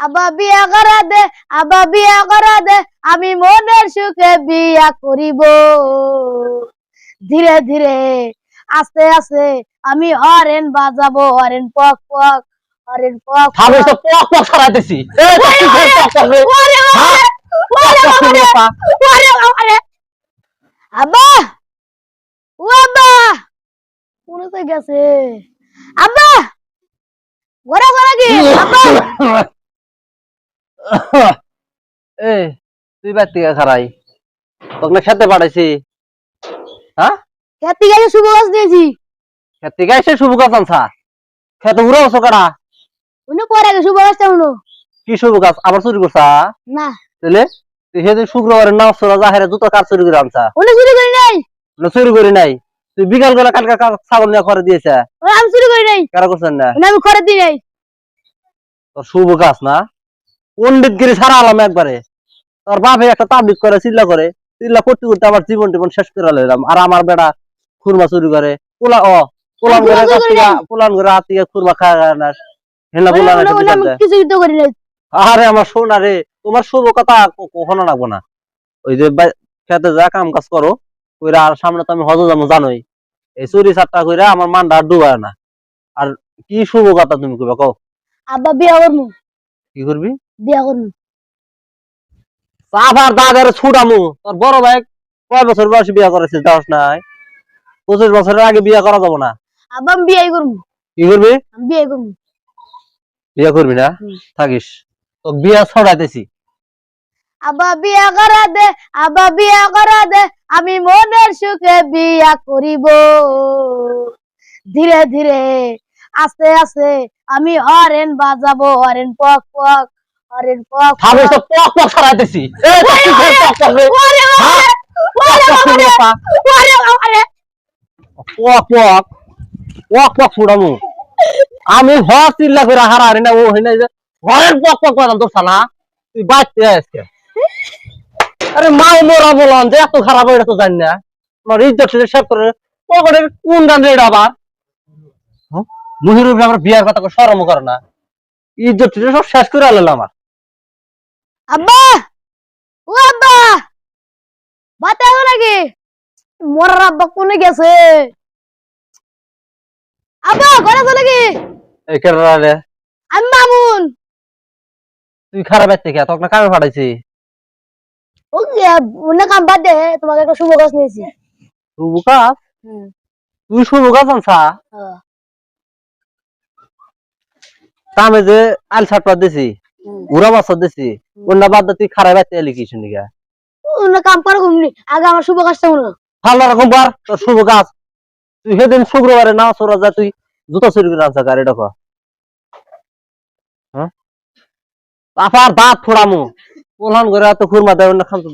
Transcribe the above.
আবা বিয়া করা দে আবা বিয়া করা দে আমি মনের সুখে বিয়া করিব। ধীরে ধীরে আস্তে আস্তে আমি হরেন বাজাবো হরেন পক পক হরেন পক আমি তো পক পক। আব্বা ও কোন গেছে। আব্বা ঘরে ঘরে কি? আব্বা এই তুই বাদ থেকে খারাই। তোকে খেতে পাঠাইছি। হ্যাঁ? খেতে গেছে শুভ গাছ দিয়েছি। খেতে গাইছে শুভ গাছ আনছা। খেতে উড়ে বসো কারা উনি পরে গেছে শুভ গাছটা উনো কি শুভ গাছ? আবার চুরি করছা? না। তাহলে? তুই সেদিন শুক্রবারের সোরা জাহেরে জুতো কার চুরি করে আনছা। উনি চুরি করি নাই। না চুরি করি নাই। তুই বিকাল বেলা কালকে ছাগল নিয়ে করে দিয়েছে। আমি চুরি করি নাই। কারা করছেন না? আমি করে দিই নাই। তোর শুভ গাছ না? পন্ডিত গিরি সারা আলাম একবারে। তোর বাপে একটা তাবলিক করে চিল্লা করে। চিল্লা করতে করতে আমার জীবন টিবন শেষ করে লাইলাম। আর আমার বেটা খুরমা চুরি করে। পোলা ও পোলান করে। পোলান করে হাত থেকে খুরমা খায় না। উনি- পোলান আরে আমার সোনা রে তোমার শুভ কথা কখনো রাখব না। ওই যে খেতে যা কাম কাজ করো কইরা আর সামনে তো আমি হজ যাব জানোই। এই চুরি চারটা কইরা আমার মানটা আর ডুবায় না। আর কি শুভ কথা তুমি কইবা কও? আব্বা বিয়া করমু। কি করবি? বিয়া আবার দাদার ছুটামু তোর বড় ভাই কয় বছর বয়সে বিয়া করেছিস দাস নাই? পঁচিশ বছরের আগে বিয়া করা যাব না। আব্বা আমি বিয়াই কি করবি? বিয়াই বিয়া করবি। না? থাকিস। তো বিয়া ছড়াইতেছি। আব্বা বিয়া করা দে আব্বা বিয়া করা দে আমি মনের সুখে বিয়া করিব। ধীরে ধীরে আস্তে আস্তে আমি হরেন বাজাবো হরেন পক পক। পক তো রে? হ্যাঁ? পক পক পক পক আমি হর চিল্লা করে হারা হারি না ও হইনা যে। হরেন পক পক তোর সালা তুই বাঁচতে আজকে আরে মাও মোরা বললাম যে এত খারাপ এটা তো জানি না। আমার ইজ্জত সব করে। পকেটের কোন গান রেড আবার? হ্যাঁ? মুহির আমার বিয়ার কথা সরম করে না। ইজ্জত সব শেষ করে আলাম আমার। আব্বা! ও আব্বা! বাতে হবে নাকি? মরার আব্বা কোনে গেছে? আব্বা ঘরে চলে কি এই আমি মামুন। তুই খারাপ আছে কে? তোকে না কামে পাঠাইছি। ও কি, আহ, অন্য কাম বাদ দে তোমাকে একটা শুভ গাছ নিয়েছি। শুভ কাজ? তুই শুভ কাজ আনছা? হ্যাঁ, কামে যে আল ছাটপা দিছি। দিছি। অন্য বাদ দিয়ে তুই খারাপ আছে এলি কিছু নিকা অন্য কাম ঘুমনি আগে আমার শুভ মনে ভালো রকম বার তোর শুভ কাজ। তুই সেদিন শুক্রবারে না চোরা যা তুই জুতা চুরি করে আনছা গাড়ি দেখো হ্যাঁ? তারপর দাঁত ফোড়ামু। প্রধান করে এত খুরমা দেয় অন্য খান তো